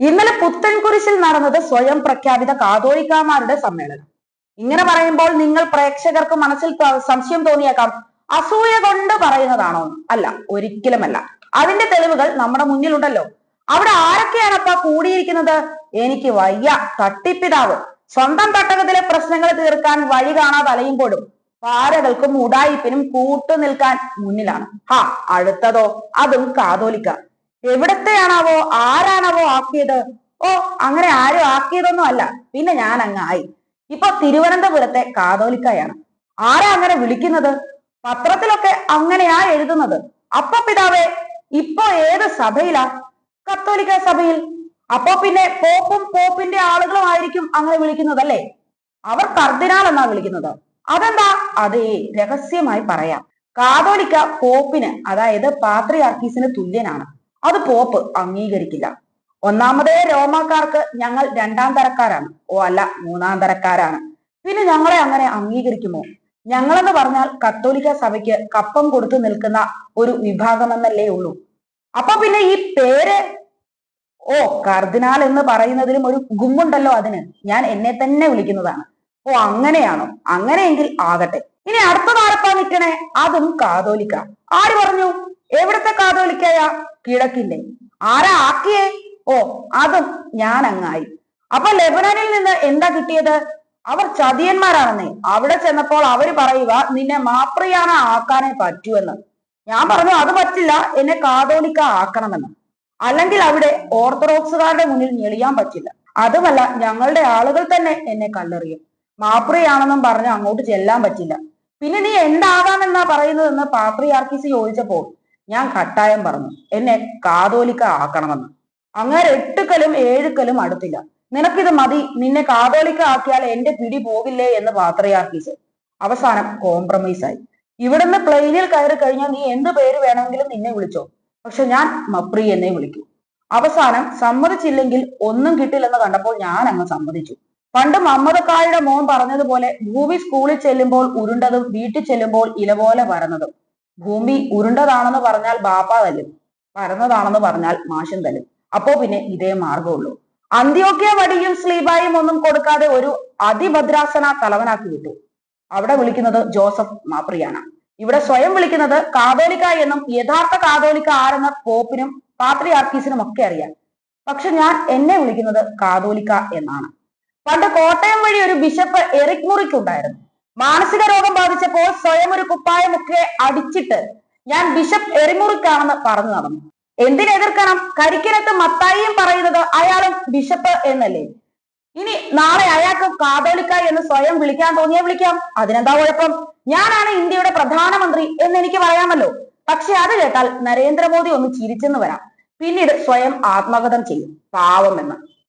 ഇന്നലെ പുത്തൻകുരിശിൽ നടന്നത് സ്വയം പ്രഖ്യാപിത കാതോലിക്കാമാരുടെ സമ്മേളനം. ഇങ്ങനെ പറയുമ്പോൾ നിങ്ങൾ പ്രേക്ഷകർക്ക് മനസ്സിൽ സംശയം തോന്നിയേക്കാം. അസൂയ കൊണ്ട് പറയുന്നതാണോ? അല്ല ഒരിക്കലുമല്ല. അതിന്റെ തെളിവുകൾ നമ്മുടെ മുന്നിലുണ്ടല്ലോ. അവിടെ ആരൊക്കെയാണ് അപ്പ കൂടിയിരിക്കുന്നത്? എനിക്ക് വയ്യ തട്ടിപ്പിതാവ്. സ്വന്തം തട്ടകത്തിലെ പ്രശ്നങ്ങൾ തീർക്കാൻ വഴി കാണാതെ അലയുമ്പോഴും പാരകൾക്കും ഉടായിപ്പിനും കൂട്ടു നിൽക്കാൻ മുന്നിലാണ്. ഹാ അടുത്തതോ? അതും കാതോലിക്ക. എവിടത്തെയാണാവോ ആരാണാവോ ആക്കിയത്? ഓ അങ്ങനെ ആരും ആക്കിയതൊന്നും അല്ല. പിന്നെ ഞാൻ അങ്ങ് ആയി. ഇപ്പൊ തിരുവനന്തപുരത്തെ കാതോലിക്കായാണ്. ആരാ അങ്ങനെ വിളിക്കുന്നത്? പത്രത്തിലൊക്കെ അങ്ങനെയാ എഴുതുന്നത്. അപ്പൊ പിതാവേ ഇപ്പൊ ഏത് സഭയിലാ? കത്തോലിക്ക സഭയിൽ. അപ്പൊ പിന്നെ പോപ്പും പോപ്പിന്റെ ആളുകളും ആയിരിക്കും അങ്ങനെ വിളിക്കുന്നതല്ലേ? അവർ കർദിനാൾ എന്നാ വിളിക്കുന്നത്. അതെന്താ? അതേ രഹസ്യമായി പറയാം. കാതോലിക്ക പോപ്പിന് അതായത് പാത്രിയാർക്കീസിന് തുല്യനാണ്. അത് പോപ്പ് അംഗീകരിക്കില്ല. ഒന്നാമതേ റോമാക്കാർക്ക് ഞങ്ങൾ രണ്ടാം തരക്കാരാണ്. ഓ അല്ല മൂന്നാം തരക്കാരാണ്. പിന്നെ ഞങ്ങളെ അങ്ങനെ അംഗീകരിക്കുമോ? ഞങ്ങളെന്ന് പറഞ്ഞാൽ കത്തോലിക്ക സഭയ്ക്ക് കപ്പം കൊടുത്തു നിൽക്കുന്ന ഒരു വിഭാഗമെന്നല്ലേ ഉള്ളൂ. അപ്പൊ പിന്നെ ഈ പേര് ഓ കർദിനാൾ എന്ന് പറയുന്നതിലും ഒരു ഗുമ്മുണ്ടല്ലോ അതിന്. ഞാൻ എന്നെ തന്നെ വിളിക്കുന്നതാണ്. ഓ അങ്ങനെയാണോ? അങ്ങനെയെങ്കിൽ ആകട്ടെ. ഇനി അടുത്ത അടുത്തതാരപ്പാ നിൽക്കണേ അതും കാതോലിക്ക. ആര് പറഞ്ഞു? എവിടത്തെ കാതോലിക്കയാ? കിഴക്കിന്റെ ആരാ ആക്കിയേ? ഓ അതും ഞാൻ അങ്ങായി അപ്പൊ ലെബനനിൽ നിന്ന് എന്താ കിട്ടിയത്? അവർ ചതിയന്മാരാണെന്നേ. അവിടെ ചെന്നപ്പോൾ അവർ പറയുക നിന്നെ മാപ്രിയാന ആക്കാനേ പറ്റൂ ഞാൻ പറഞ്ഞു അത് പറ്റില്ല എന്നെ കാതോലിക്ക ആക്കണമെന്ന്. അല്ലെങ്കിൽ അവിടെ ഓർത്തഡോക്സുകാരുടെ മുന്നിൽ ഞെളിയാൻ പറ്റില്ല. അതുമല്ല ഞങ്ങളുടെ ആളുകൾ തന്നെ എന്നെ കല്ലെറിയും. മാപ്രിയാണെന്നും പറഞ്ഞ് അങ്ങോട്ട് ചെല്ലാൻ പറ്റില്ല. പിന്നെ നീ എന്താകാമെന്നാ പറയുന്നതെന്ന് പാത്രിയാർക്കിസ് ചോദിച്ചപ്പോൾ ഞാൻ കട്ടായം പറഞ്ഞു. എന്നെ കാതോലിക്ക ആക്കണമെന്ന്. അങ്ങനെ എട്ടുക്കലും ഏഴുക്കലും അടുത്തില്ല. നിനക്കിത് മതി. നിന്നെ കാതോലിക്ക ആക്കിയാൽ എന്റെ പിടി പോകില്ലേ എന്ന് പാത്രിയാർക്കീസ് അവസാനം കോംപ്രമൈസ് ആയി. ഇവിടുന്ന് പ്ലെയിനിൽ കയറി കഴിഞ്ഞാൽ നീ എന്ത് പേര് വേണമെങ്കിലും നിന്നെ വിളിച്ചോ. പക്ഷെ ഞാൻ മപ്രി എന്നെ വിളിക്കൂ. അവസാനം സമ്മതിച്ചില്ലെങ്കിൽ ഒന്നും കിട്ടില്ലെന്ന് കണ്ടപ്പോൾ ഞാൻ അങ്ങ് സമ്മതിച്ചു. പണ്ട് മമ്മദക്കായുടെ മോൻ പറഞ്ഞതുപോലെ ഭൂമി സ്കൂളിൽ ചെല്ലുമ്പോൾ ഉരുണ്ടതും വീട്ടിൽ ചെല്ലുമ്പോൾ ഇല പോലെ ഭൂമി ഉരുണ്ടതാണെന്ന് പറഞ്ഞാൽ ബാപ്പ തല്ലും പരന്നതാണെന്ന് പറഞ്ഞാൽ മാഷൻ തല്ലും. അപ്പോ പിന്നെ ഇതേ മാർഗമുള്ളൂ. അന്ത്യോക്യ വടിയും സ്ലീബായും ഒന്നും കൊടുക്കാതെ ഒരു അതിഭദ്രാസന തലവനാക്കി വിട്ടു. അവിടെ വിളിക്കുന്നത് ജോസഫ് മാപ്രിയാണ്. ഇവിടെ സ്വയം വിളിക്കുന്നത് കാതോലിക്ക എന്നും യഥാർത്ഥ കാതോലിക്ക ആരെന്ന് പോപ്പിനും പാത്രിയാർക്കീസിനും ഒക്കെ അറിയാം. പക്ഷെ ഞാൻ എന്നെ വിളിക്കുന്നത് കാതോലിക്ക എന്നാണ്. പണ്ട് കോട്ടയം വഴി ഒരു ബിഷപ്പ് എറിക് മുറിക്കുണ്ടായിരുന്നു. മാനസിക രോഗം ബാധിച്ചപ്പോൾ സ്വയം ഒരു കുപ്പായമൊക്കെ അടിച്ചിട്ട് ഞാൻ ബിഷപ്പ് എറിമുറിക്കാണെന്ന് പറഞ്ഞു നടന്നു. എന്തിനെതിർക്കണം കരിക്കിനത്ത് മത്തായിയും പറയുന്നത് അയാളും ബിഷപ്പ് എന്നല്ലേ? ഇനി നാളെ അയാൾക്ക് കാതോലിക്ക എന്ന് സ്വയം വിളിക്കാൻ തോന്നിയാൽ വിളിക്കാം. അതിനെന്താ കുഴപ്പം? ഞാനാണ് ഇന്ത്യയുടെ പ്രധാനമന്ത്രി എന്ന് എനിക്ക് പറയാമല്ലോ. പക്ഷെ അത് കേട്ടാൽ നരേന്ദ്രമോദി ഒന്ന് ചിരിച്ചെന്ന് വരാം. പിന്നീട് സ്വയം ആത്മകഥം ചെയ്യും. പാവമെന്ന്